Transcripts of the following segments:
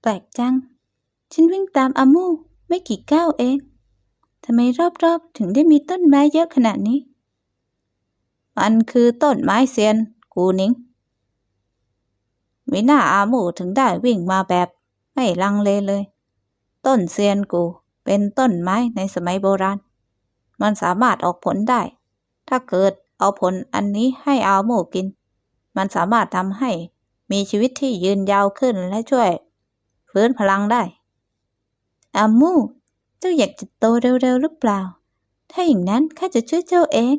แปลกจัง ฉันวิ่งตามอามูไม่กี่ก้าวเอง ทำไมรอบๆ ถึงได้มีต้นไม้เยอะขนาดนี้ มันคือต้นไม้เซียน กูนิงมิน่าอามูถึงได้วิ่งมาแบบไม่ลังเลเลย ต้นเซียนกูเป็นต้นไม้ในสมัยโบราณ มันสามารถออกผลได้ ถ้าเกิดเอาผลอันนี้ให้อามูกิน มันสามารถทำให้มีชีวิตที่ยืนยาวขึ้นและช่วย ฟื้นพลังได้อามูเจ้าอยากจะโตเร็วๆหรือเปล่า ถ้าอย่างนั้นข้าจะช่วยเจ้าเอง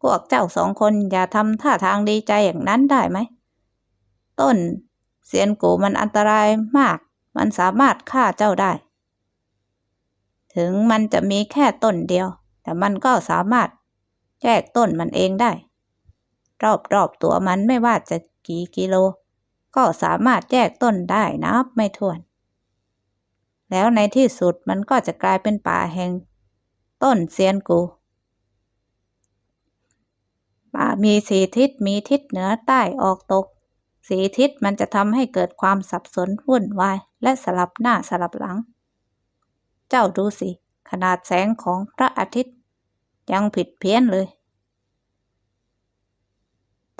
พวกเจ้าสองคนอย่าทำท่าทางดีใจอย่างนั้นได้ไหม ต้นเซียนกูมันอันตรายมาก มันสามารถฆ่าเจ้าได้ ถึงมันจะมีแค่ต้นเดียว แต่มันก็สามารถแยกต้นมันเองได้ รอบๆตัวมันไม่ว่าจะกี่กิโล ก็สามารถแยกต้นได้นับไม่ถ้วน แล้วในที่สุดมันก็จะกลายเป็นป่าแห่ง ต้นเซียนกูป่ามีสีทิศมีทิศเหนือใต้ออกตก สีทิศมันจะทำให้เกิดความสับสนวุ่นวาย และสลับหน้าสลับหลัง เจ้าดูสิ ขนาดแสงของพระอาทิตย์ ยังผิดเพี้ยนเลย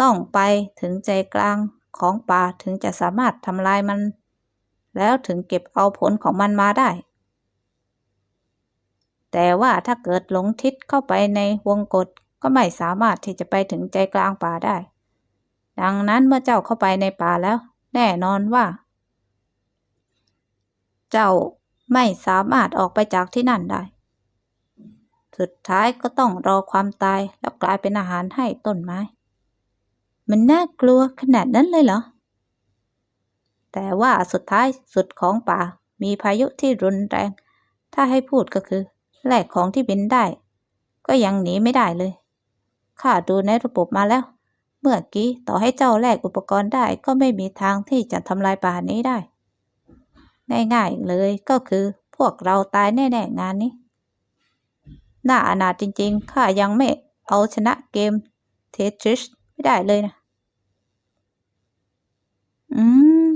ต้องไปถึงใจกลาง ของป่าถึงจะสามารถทำลายมัน แล้วถึงเก็บเอาผลของมันมาได้ แต่ว่าถ้าเกิดหลงทิศเข้าไปในวงกฏก็ไม่สามารถที่จะไปถึงใจกลางป่าได้ ดังนั้นเมื่อเจ้าเข้าไปในป่าแล้ว แน่นอนว่า เจ้าไม่สามารถออกไปจากที่นั่นได้ สุดท้ายก็ต้องรอความตายแล้วกลายเป็นอาหารให้ต้นไม้ มันน่ากลัวขนาดนั้นเลยเหรอ แต่ว่าสุดท้ายสุดของป่า มีพายุที่รุนแรง ถ้าให้พูดก็คือ แหลกของที่บินได้ ก็ยังหนีไม่ได้เลย ข้าดูในระบบมาแล้ว เมื่อกี้ต่อให้เจ้าแลกอุปกรณ์ได้ก็ไม่มีทางที่จะทำลายป่านี้ได้ ง่ายๆเลยก็คือพวกเราตายแน่ๆงานนี้น่าอนาถจริงๆ ข้ายังไม่เอาชนะเกมเททริสไม่ได้เลยนะ อืม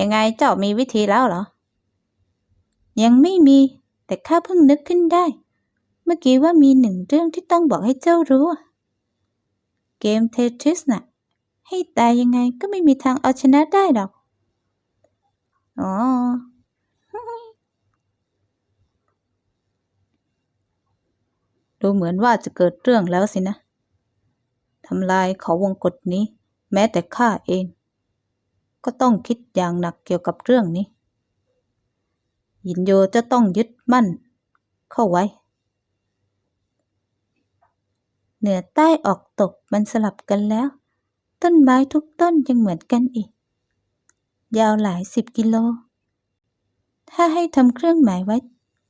ยังไงเจ้ามีวิธีแล้วเหรอ ยังไม่มี แต่ข้าเพิ่งนึกขึ้นได้ เมื่อกี้ว่ามีหนึ่งเรื่องที่ต้องบอกให้เจ้ารู้ เกมเททริสน่ะ ให้ตายยังไงก็ไม่มีทางเอาชนะได้หรอก อ๋อดูเหมือนว่าจะเกิดเรื่องแล้วสินะ ทำลายเขาวงกฏนี้ แม้แต่ข้าเอง ก็ต้องคิดอย่างหนักเกี่ยวกับเรื่องนี้ ยินโยจะต้องยึดมั่น เข้าไว้ เหนือใต้ออกตกมันสลับกันแล้ว ต้นไม้ทุกต้นยังเหมือนกันอีก ยาวหลายสิบกิโล ถ้าให้ทำเครื่องหมายไว้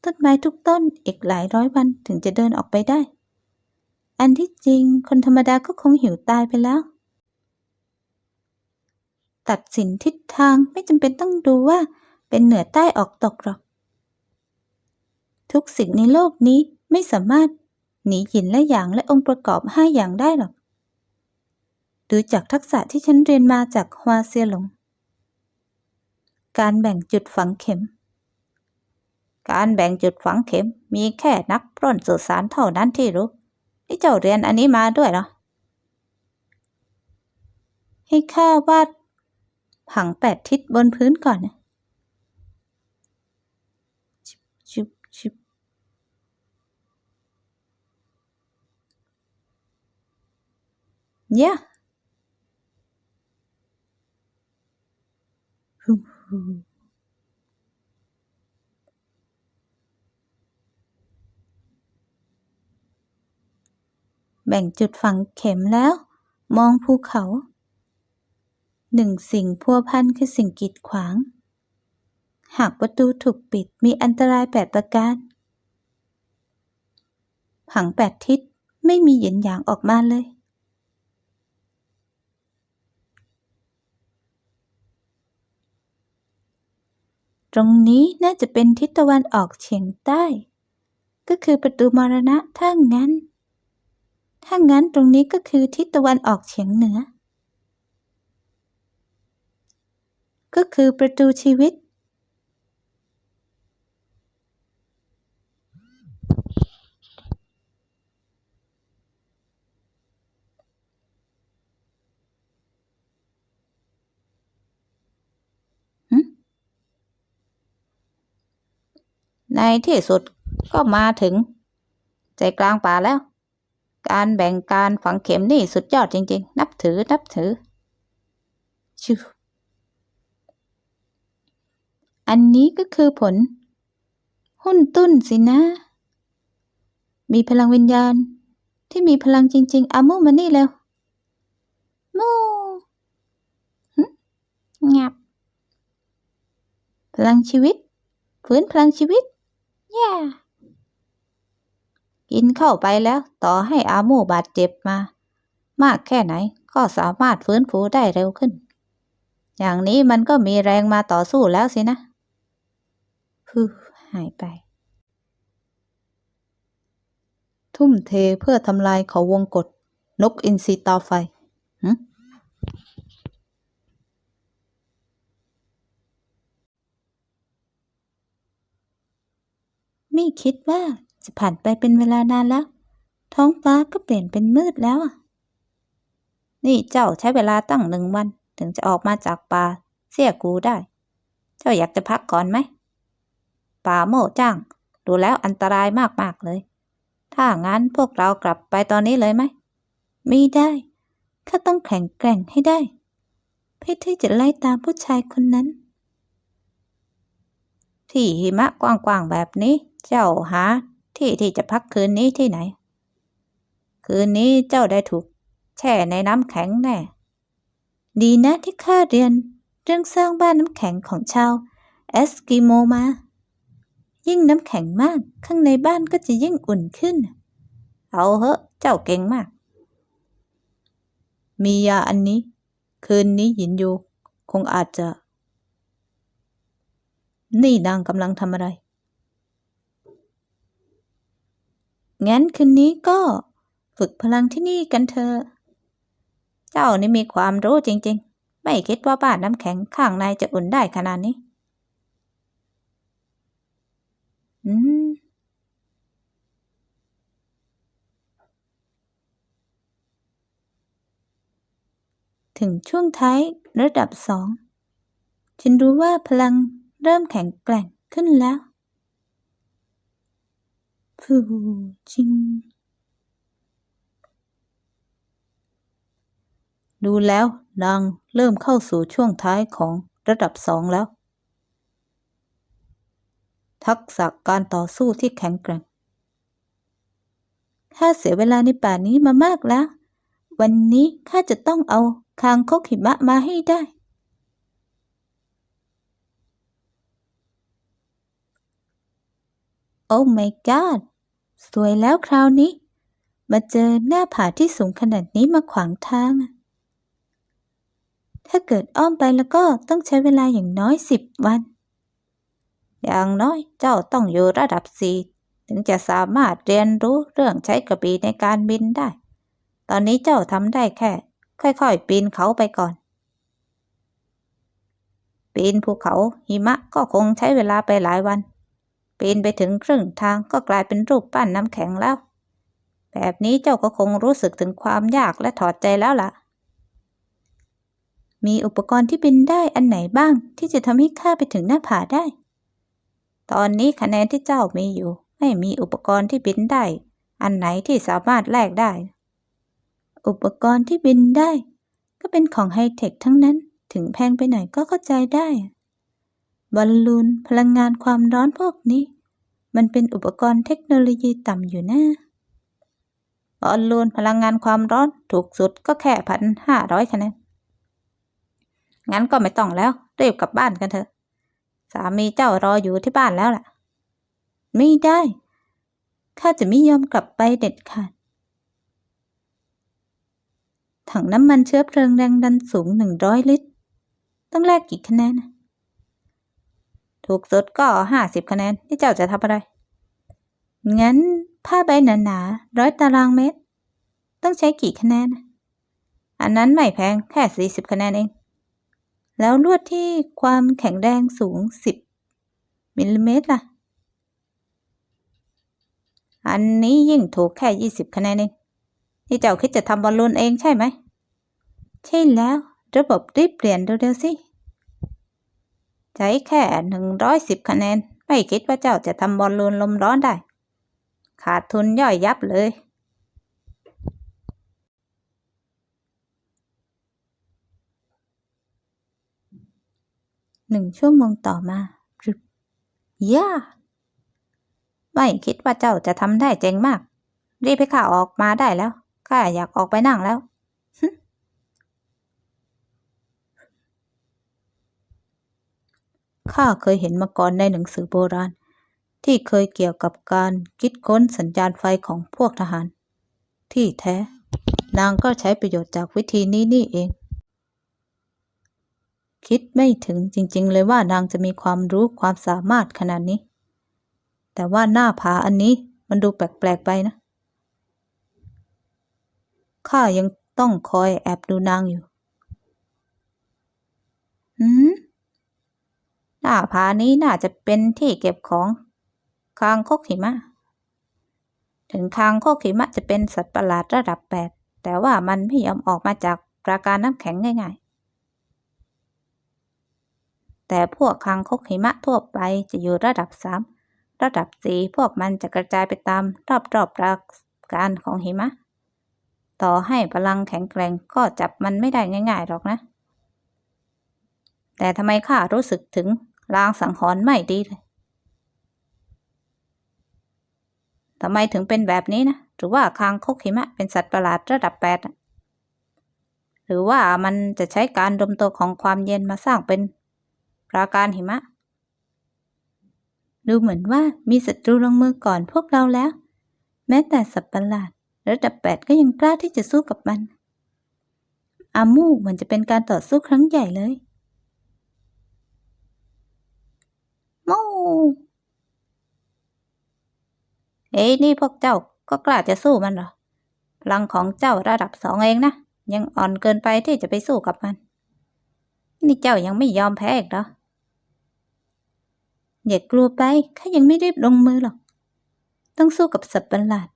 ต้นไม้ทุกต้นอีกหลายร้อยวันถึงจะเดินออกไปได้ อันที่จริงคนธรรมดาก็คงหิวตายไปแล้ว ตัดสินทิศทางไม่จำเป็นต้องดูว่าเป็นเหนือใต้ออกตกหรอก ทุกสิ่งในโลกนี้ไม่สามารถหนีหินและหยางและองค์ประกอบห้าอย่างได้หรอก ดูจากทักษะที่ฉันเรียนมาจากฮวาเซียหลง การแบ่งจุดฝังเข็ม การแบ่งจุดฝังเข็มมีแค่นักปล้นสุสานเท่านั้นที่รู้ไอ้เจ้าเรียนอันนี้มาด้วยเหรอ ให้ข้าวาด ผังแปดทิศบนพื้นก่อนชิบชิบชิบเนี่ยแบ่งจุดฝังเข็มแล้ว มองภูเขา หนึ่งสิ่งพัวพันคือสิ่งกีดขวาง หากประตูถูกปิดมีอันตรายแปดประการ ผังแปดทิศไม่มีหยินหยางออกมาเลย ตรงนี้น่าจะเป็นทิศตะวันออกเฉียงใต้ ก็คือประตูมรณะถ้างั้น ถ้างั้นตรงนี้ก็คือทิศตะวันออกเฉียงเหนือ ก็คือประตูชีวิต ในที่สุดก็มาถึง ใจกลางป่าแล้ว การแบ่งการฝังเข็มนี่สุดยอดจริง ๆ นับถือนับถือชิว อันนี้ก็คือผล หุ้นตุ้นสินะ มีพลังวิญญาณ ที่มีพลังจริง ๆอามูมานี่แล้วมูหึงับ พลังชีวิต ฟื้นพลังชีวิต แย่กินเข้าไปแล้ว ต่อให้อามูบาดเจ็บมา มากแค่ไหนก็สามารถฟื้นฟูได้เร็วขึ้น อย่างนี้มันก็มีแรงมาต่อสู้แล้วสินะ ฟูหายไป ทุ่มเทเพื่อทำลายเขาวงกฏนกอินทรีตาไฟไม่คิดว่าจะผ่านไปเป็นเวลานานแล้ว ท้องฟ้าก็เปลี่ยนเป็นมืดแล้วอะนี่เจ้าใช้เวลาตั้งหนึ่งวัน ถึงจะออกมาจากป่าเสียกูได้ เจ้าอยากจะพักก่อนไหม ป่าโม่จ้าง ดูแล้วอันตรายมากๆเลย ถ้างั้นพวกเรากลับไปตอนนี้เลยไหมไม่ได้ข้าต้องแข็งแกร่งให้ได้ เพื่อที่จะไล่ตามผู้ชายคนนั้น ที่หิมะกว้างๆแบบนี้ เจ้าหาที่ที่จะพักคืนนี้ที่ไหน คืนนี้เจ้าได้ถูก แช่ในน้ำแข็งแน่ ดีนะที่ข้าเรียน เรื่องสร้างบ้านน้ำแข็งของชาวเอสกิโมมา ยิ่งน้ำแข็งมาก ข้างในบ้านก็จะยิ่งอุ่นขึ้น เอาเหอะ เจ้าเก่งมาก มียาอันนี้ คืนนี้หยินอยู่คงอาจจะ นี่นางกำลังทำอะไร งั้นคืนนี้ก็ฝึกพลังที่นี่กันเถอะเจ้านี่มีความรู้จริง ๆ ไม่คิดว่าบ้านน้ำแข็งข้างในจะอุ่นได้ขนาดนี้ อืม ถึงช่วงท้ายระดับสอง ฉันรู้ว่าพลังเริ่มแข็งแกร่งขึ้นแล้วฟูจริง ดูแล้วนางเริ่มเข้าสู่ช่วงท้ายของระดับสองแล้ว ทักษะการต่อสู้ที่แข็งแกร่งข้าเสียเวลาในป่านี้มามากแล้ว วันนี้ข้าจะต้องเอาคางคกหิมะมาให้ได้ โอ้ my god สวยแล้วคราวนี้ มาเจอหน้าผาที่สูงขนาดนี้มาขวางทาง ถ้าเกิดอ้อมไปแล้วก็ต้องใช้เวลาอย่างน้อยสิบวัน อย่างน้อยเจ้าต้องอยู่ระดับสี่ถึงจะสามารถเรียนรู้เรื่องใช้กระบี่ในการบินได้ ตอนนี้เจ้าทำได้แค่ ค่อยๆ ปีนเขาไปก่อน ปีนภูเขาหิมะก็คงใช้เวลาไปหลายวัน ปีนไปถึงครึ่งทางก็กลายเป็นรูปปั้นน้ำแข็งแล้ว แบบนี้เจ้าก็คงรู้สึกถึงความยากและถอดใจแล้วล่ะ มีอุปกรณ์ที่บินได้อันไหนบ้างที่จะทำให้ข้าไปถึงหน้าผาได้ ตอนนี้คะแนนที่เจ้ามีอยู่ ไม่มีอุปกรณ์ที่บินได้ อันไหนที่สามารถแลกได้ อุปกรณ์ที่บินได้ ก็เป็นของไฮเทคทั้งนั้น ถึงแพงไปหน่อยก็เข้าใจได้บอลลูนพลังงานความร้อนพวกนี้ มันเป็นอุปกรณ์เทคโนโลยีต่ำอยู่นะบอลลูนพลังงานความร้อนถูกสุดก็แค่พันห้าร้อยคะแนนงั้นก็ไม่ต้องแล้วรีบกลับบ้านกันเถอะ สามีเจ้ารออยู่ที่บ้านแล้วล่ะ ไม่ได้ ข้าจะไม่ยอมกลับไปเด็ดขาด ถังน้ำมันเชื้อเพลิงแรงดันสูงหนึ่งร้อยลิตร ต้องแลกกี่คะแนน ถูกสุดก็ห้าสิบคะแนน นี่เจ้าจะทำอะไร งั้นผ้าใบหนาๆร้อยตารางเมตร ต้องใช้กี่คะแนน อันนั้นไม่แพงแค่สี่สิบคะแนนเอง แล้วลวดที่ความแข็งแรงสูง 10มิลลิเมตรล่ะ อันนี้ยิ่งถูกแค่ยี่สิบคะแนนเอง นี่เจ้าคิดจะทำบอลลูนเองใช่ไหม ใช่แล้ว ระบบรีบเปลี่ยนเร็วๆสิ ใช้แค่หนึ่งร้อยสิบคะแนน ไม่คิดว่าเจ้าจะทำบอลลูนลมร้อนได้ ขาดทุนย่อยยับเลย หนึ่งชั่วโมงต่อมาพรึบย่าไม่คิดว่าเจ้าจะทำได้เจ๋งมาก รีบให้ข้าออกมาได้แล้ว ข้าอยากออกไปนั่งแล้ว ข้าเคยเห็นมาก่อนในหนังสือโบราณ ที่เคยเกี่ยวกับการคิดค้นสัญญาณไฟของพวกทหาร ที่แท้ นางก็ใช้ประโยชน์จากวิธีนี้นี่เอง คิดไม่ถึงจริงๆ เลยว่านางจะมีความรู้ความสามารถขนาดนี้ แต่ว่าหน้าผาอันนี้มันดูแปลกๆไปนะ ข้ายังต้องคอยแอบดูนางอยู่หืมหน้าผานี้น่าจะเป็นที่เก็บของ คางคกหิมะ ถึงคางคกหิมะจะเป็นสัตว์ประหลาดระดับแปดแต่ว่ามันไม่ยอมออกมาจากปราการน้ำแข็งง่าย แต่พวกคางคกหิมะทั่วไปจะอยู่ระดับสามระดับสี่พวกมันจะกระจายไปตามรอบๆปราการของหิมะ ต่อให้พลังแข็งแกร่งก็จับมันไม่ได้ง่ายๆหรอกนะ แต่ทำไมข้ารู้สึกถึงลางสังหรณ์ไม่ดีเลยทำไมถึงเป็นแบบนี้นะ หรือว่าคางคกหิมะเป็นสัตว์ประหลาดระดับแปดหรือว่ามันจะใช้การรวมตัวของความเย็นมาสร้างเป็น ปราการหิมะ ดูเหมือนว่ามีศัตรูลงมือก่อนพวกเราแล้ว แม้แต่สัตว์ประหลาดระดับแปดก็ยังกล้าที่จะสู้กับมัน อามูเหมือนจะเป็นการต่อสู้ครั้งใหญ่เลยมูเอ้ยนี่พวกเจ้าก็กล้าจะสู้มันเหรอ พลังของเจ้าระดับสองเองนะ ยังอ่อนเกินไปที่จะไปสู้กับมัน นี่เจ้ายังไม่ยอมแพ้อีกเหรอ อย่ากลัวไปข้ายังไม่รีบลงมือหรอก ต้องสู้กับสัตว์ประหลาด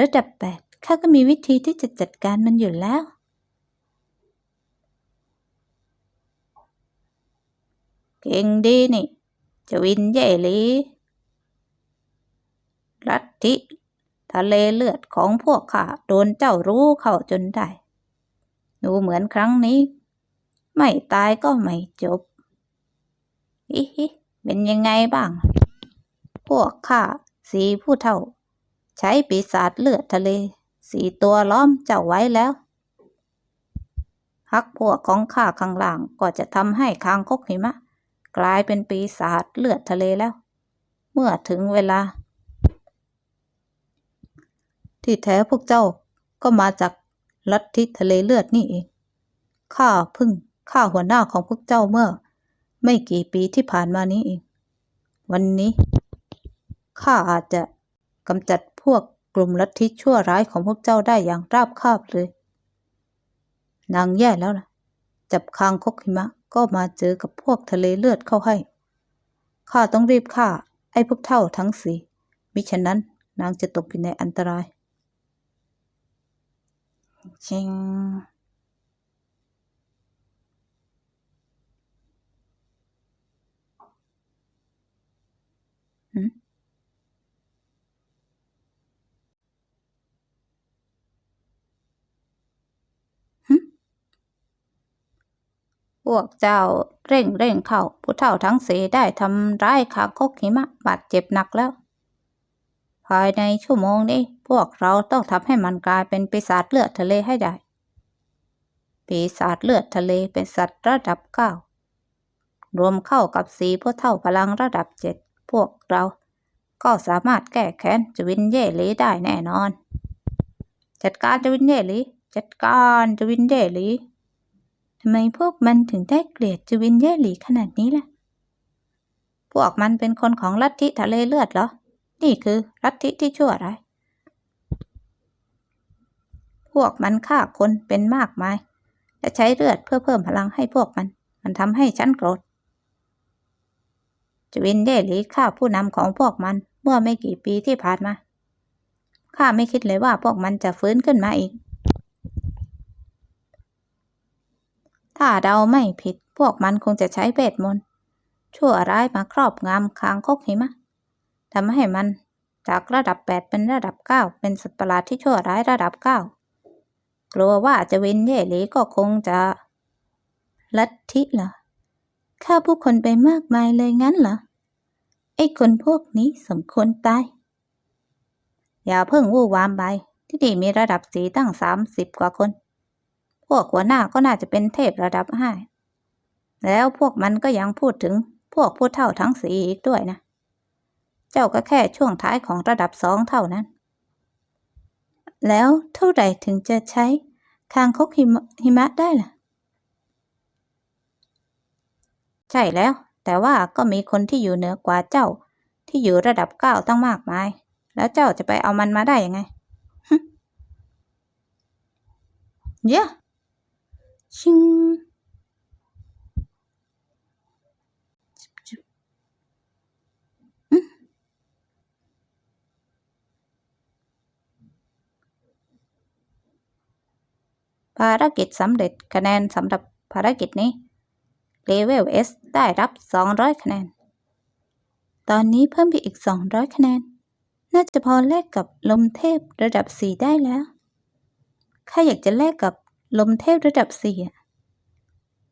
ระดับแปดข้าก็มีวิธีที่จะจัดการมันอยู่แล้ว เก่งดีนี่เจะวินเย่ลีลัทธิทะเลเลือดของพวกข้าโดนเจ้ารู้เข้าจนได้ ดูเหมือนครั้งนี้ ไม่ตายก็ไม่จบอิฮิ เป็นยังไงบ้าง พวกข้าสีผู้เท่า ใช้ปีศาจเลือดทะเล สีตัวล้อมเจ้าไว้แล้วพักพวกของข้าข้างล่างก็จะทำให้คางคกหิมะ กลายเป็นปีศาจเลือดทะเลแล้ว เมื่อถึงเวลา ที่แท้พวกเจ้าก็มาจากลัทธิทะเลเลือดนี่เองข้าพึ่งฆ่าหัวหน้าของพวกเจ้าเมื่อ ไม่กี่ปีที่ผ่านมานี้เองวันนี้ข้าอาจจะกำจัดพวกกลุ่มลัทธิชั่วร้ายของพวกเจ้าได้อย่างราบคาบเลย นางแย่แล้วล่ะ จับคางคกหิมะก็มาเจอกับพวกทะเลเลือดเข้าให้ข้าต้องรีบฆ่าไอ้พวกเท่าทั้งสี่มิฉะนั้นนางจะตกอยู่ในอันตรายจริง พวกเจ้าเร่งเร่งเข้าผู้เฒ่าทั้งสีได้ทำร้ายคางคกหิมะบาดเจ็บหนักแล้ว ภายในชั่วโมงนี้ พวกเราต้องทำให้มันกลายเป็นปีศาจเลือดทะเลให้ได้ ปีศาจเลือดทะเลเป็นสัตว์ระดับเก้ารวมเข้ากับสีผู้เฒ่าพลังระดับเจ็ดพวกเรา ก็สามารถแก้แค้นจวินเย่ลีได้แน่นอน จัดการจวินเย่ลีจัดการจวินเย่ลี ทำไมพวกมันถึงได้เกลียดจูวินเย่หลีขนาดนี้ล่ะ พวกมันเป็นคนของลัทธิทะเลเลือดเหรอ นี่คือลัทธิที่ชั่วร้ายพวกมันฆ่าคนเป็นมากมาย และใช้เลือดเพื่อเพิ่มพลังให้พวกมัน มันทำให้ฉันโกรธจวินเย่หลีฆ่าผู้นำของพวกมันเมื่อไม่กี่ปีที่ผ่านมาข้าไม่คิดเลยว่าพวกมันจะฟื้นขึ้นมาอีก ถ้าเดาไม่ผิด พวกมันคงจะใช้เวทมนต์ชั่วร้ายมาครอบงำคางคกหิมะทำให้มันจากระดับแปดเป็นระดับเก้าเป็นสัตว์ประหลาดที่ชั่วร้ายระดับเก้ากลัวว่าจะวินเย่หลีก็คงจะ ลัทธิเหรอฆ่าผู้คนไปมากมายเลยงั้นเหรอไอ้คนพวกนี้สมควรตาย อย่าเพิ่งวู่วามไปที่นี่มีระดับสีตั้งสามสิบกว่าคน วกหัวหน้าก็น่าจะเป็นเทพระดับห้าแล้วพวกมันก็ยังพูดถึงพวกผู้เท่าทั้งสีอีกด้วยนะ เจ้าก็แค่ช่วงท้ายของระดับสองเท่านั้น แล้วเท่าไหร่ถึงจะใช้คางคกหิมะหิมะได้ล่ะ ใช่แล้ว แต่ว่าก็มีคนที่อยู่เหนือกว่าเจ้า ที่อยู่ระดับเก้าตั้งมากมาย แล้วเจ้าจะไปเอามันมาได้ยังไงเยอะ ชิงอืมภารกิจสำเร็จคะแนนสำหรับภารกิจนี้เลเวล S ได้รับ 200 คะแนน ตอนนี้เพิ่มไปอีกสองร้อยคะแนน น่าจะพอแลกกับลมเทพระดับสี่ได้แล้ว ข้าอยากจะแลกกับ ลมเทพระดับสี่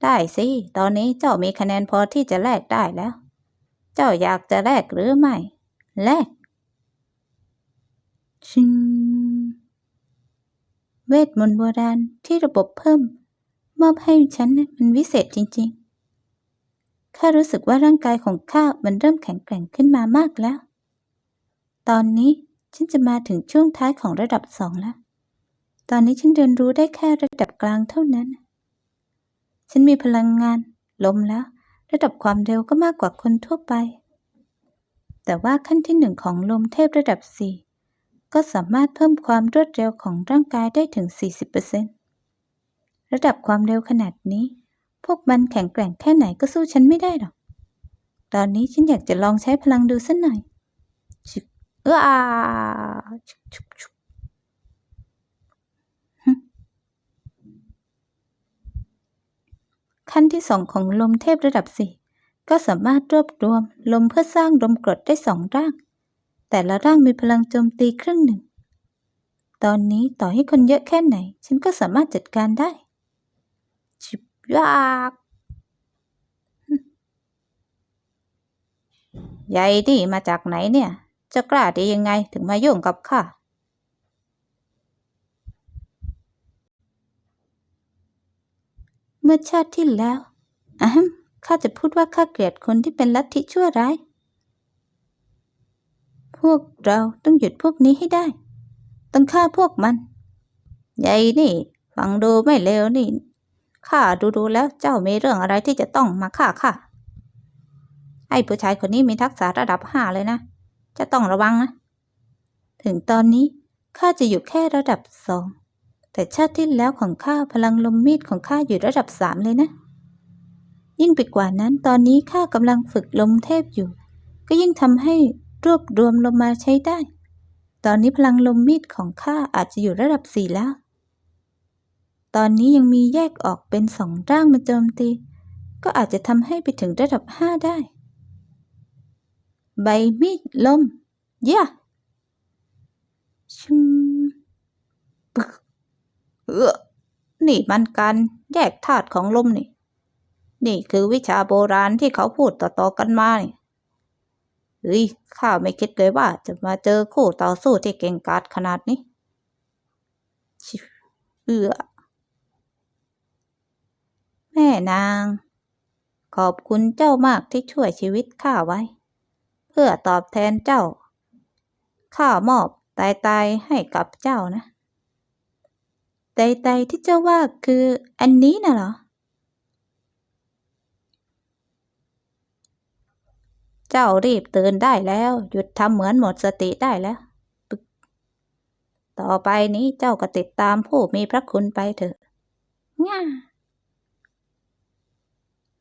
ได้สิ ตอนนี้เจ้ามีคะแนนพอที่จะแลกได้แล้ว เจ้าอยากจะแลกหรือไม่ แลก ชิง เวทมนต์โบราณที่ระบบเพิ่ม มอบให้ฉันมันวิเศษจริง ๆ ข้ารู้สึกว่าร่างกายของข้ามันเริ่มแข็งแกร่งขึ้นมามากแล้ว ตอนนี้ฉันจะมาถึงช่วงท้ายของระดับสองแล้ว ตอนนี้ฉันเรียนรู้ได้แค่ระดับกลางเท่านั้น ฉันมีพลังงาน ลมแล้ว ระดับความเร็วก็มากกว่าคนทั่วไป แต่ว่าขั้นที่หนึ่งของลมเทพระดับสี่ก็สามารถเพิ่มความรวดเร็วของร่างกายได้ถึง 40%ระดับความเร็วขนาดนี้ พวกมันแข็งแกร่งแค่ไหนก็สู้ฉันไม่ได้หรอก ตอนนี้ฉันอยากจะลองใช้พลังดูสักหน่อยเอออาชุบชุบชุบ ขั้นที่สองของลมเทพระดับสี่ก็สามารถรวบรวมลมเพื่อสร้างลมกรดได้สองร่าง แต่ละร่างมีพลังโจมตีครึ่งหนึ่ง ตอนนี้ต่อให้คนเยอะแค่ไหน ฉันก็สามารถจัดการได้ชุบยากใหญ่นี่มาจากไหนเนี่ย จะกล้าได้ยังไงถึงมายุ่งกับข้า เมื่อชาติที่แล้วอะฮัมข้าจะพูดว่าข้าเกลียดคนที่เป็นลัทธิชั่วร้าย พวกเราต้องหยุดพวกนี้ให้ได้ ต้องฆ่าพวกมันใหญ่นี่ฟังดูไม่เลวนี่ข้าดูดูแล้วเจ้ามีเรื่องอะไรที่จะต้องมาฆ่าข้าไอ้ผู้ชายคนนี้มีทักษะระดับห้าเลยนะ จะต้องระวังนะ ถึงตอนนี้ข้าจะอยู่แค่ระดับสอง แต่ชาติที่แล้วของข้าพลังลมมีดของข้าอยู่ระดับสามเลยนะ ยิ่งไปกว่านั้นตอนนี้ข้ากำลังฝึกลมเทพอยู่ ก็ยิ่งทำให้รวบรวมลมมาใช้ได้ ตอนนี้พลังลมมีดของข้าอาจจะอยู่ระดับสี่แล้ว ตอนนี้ยังมีแยกออกเป็นสองร่างมาโจมตี ก็อาจจะทำให้ไปถึงระดับห้าได้ ใบมีดลม เย่ยชุม เออนี่มันการแยกธาตุของลมนี่ นี่คือวิชาโบราณที่เขาพูดต่อๆกันมานี่เฮ้ยข้าไม่คิดเลยว่า จะมาเจอคู่ต่อสู้ที่เก่งกาจขนาดนี้เอือแม่นาง ขอบคุณเจ้ามากที่ช่วยชีวิตข้าไว้ เพื่อตอบแทนเจ้า ข้ามอบตายตายๆให้กับเจ้านะ ไตไตที่เจ้าว่าคืออันนี้น่ะเหรอ เจ้ารีบตื่นได้แล้ว หยุดทำเหมือนหมดสติได้แล้วปึ๊กต่อไปนี้เจ้าก็ติดตามผู้มีพระคุณไปเถอะง่า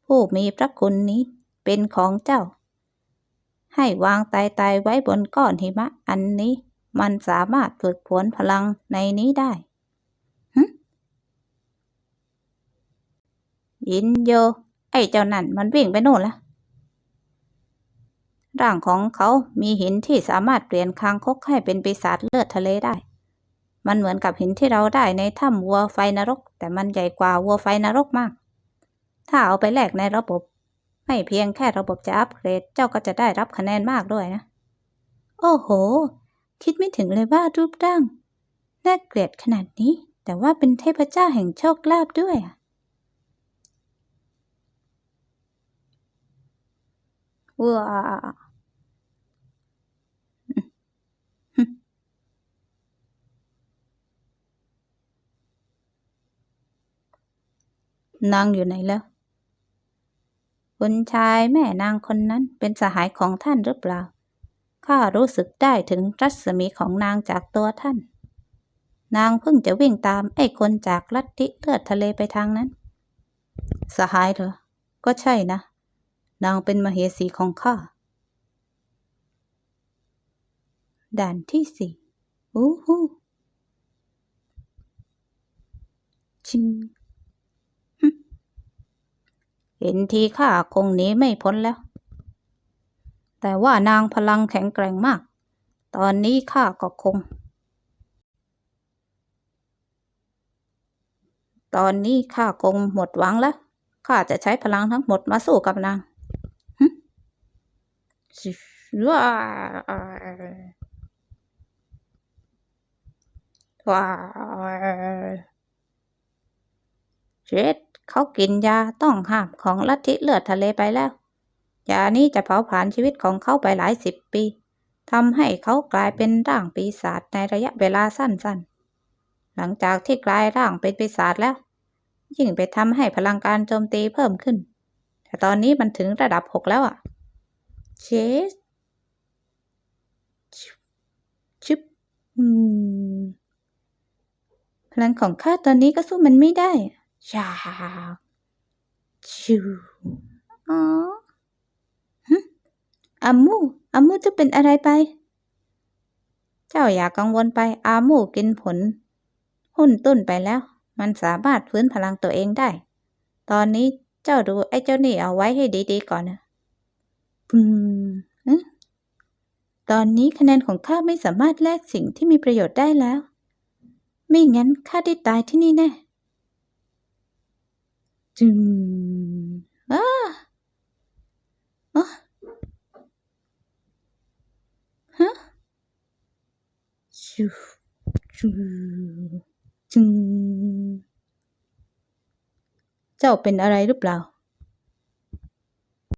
ผู้มีพระคุณนี้เป็นของเจ้า ให้วางตายตายๆไว้บนก้อนหิมะอันนี้ มันสามารถฝึกฝนพลังในนี้ได้ ยินโย ไอ้เจ้านั่นมันวิ่งไปโน่นละร่างของเขามีหินที่สามารถเปลี่ยนคางคกให้เป็นปีศาจเลือดทะเลได้ มันเหมือนกับหินที่เราได้ในถ้ำวัวไฟนรก แต่มันใหญ่กว่าวัวไฟนรกมาก ถ้าเอาไปแลกในระบบ ไม่เพียงแค่ระบบจะอัปเกรด เจ้าก็จะได้รับคะแนนมากด้วยนะ โอ้โห คิดไม่ถึงเลยว่ารูปร่าง น่าเกลียดขนาดนี้ แต่ว่าเป็นเทพเจ้าแห่งโชคลาภด้วยอะ ว้าวนางอยู่ไหนแล้วคุณชายแม่นางคนนั้นเป็นสหายของท่านหรือเปล่า ข้ารู้สึกได้ถึงรัศมีของนางจากตัวท่าน นางเพิ่งจะวิ่งตามไอ้คนจากลัทธิเลือดทะเลไปทางนั้น สหายเหรอ ก็ใช่นะ นางเป็นมเหสีของข้า ด่านที่สี่อู้หูชิงเห็นทีข้าคงหนีไม่พ้นแล้ว แต่ว่านางพลังแข็งแกร่งมาก ตอนนี้ข้าก็คง ตอนนี้ข้าคงหมดหวังแล้ว ข้าจะใช้พลังทั้งหมดมาสู้กับนาง ว้าว้าเจ็ดเขากินยาต้องห้ามของลัทธิเลือดทะเลไปแล้ว ยานี้จะเผาผลาญชีวิตของเขาไปหลายสิบปีทำให้เขากลายเป็นร่างปีศาจในระยะเวลาสั้นๆ หลังจากที่กลายร่างเป็นปีศาจแล้ว ยิ่งไปทำให้พลังการโจมตีเพิ่มขึ้น แต่ตอนนี้มันถึงระดับหกแล้วอะ เชสชึบอืมพลังของข้าตอนนี้ก็สู้มันไม่ได้ชาชิวอ๋อหึอามูอามูจะเป็นอะไรไป เจ้าอย่ากังวลไปอามูกินผล หุ้นต้นไปแล้ว มันสามารถฟื้นพลังตัวเองได้ ตอนนี้เจ้าดูไอ้เจ้านี่เอาไว้ให้ดีๆก่อนนะ อืมอตอนนี้คะแนนของข้าไม่สามารถแลกสิ่งที่มีประโยชน์ได้แล้ว ไม่งั้นข้าได้ตายที่นี่แน่จึมอ้าอ๋อฮะชูชูจึง เจ้าเป็นอะไรหรือเปล่า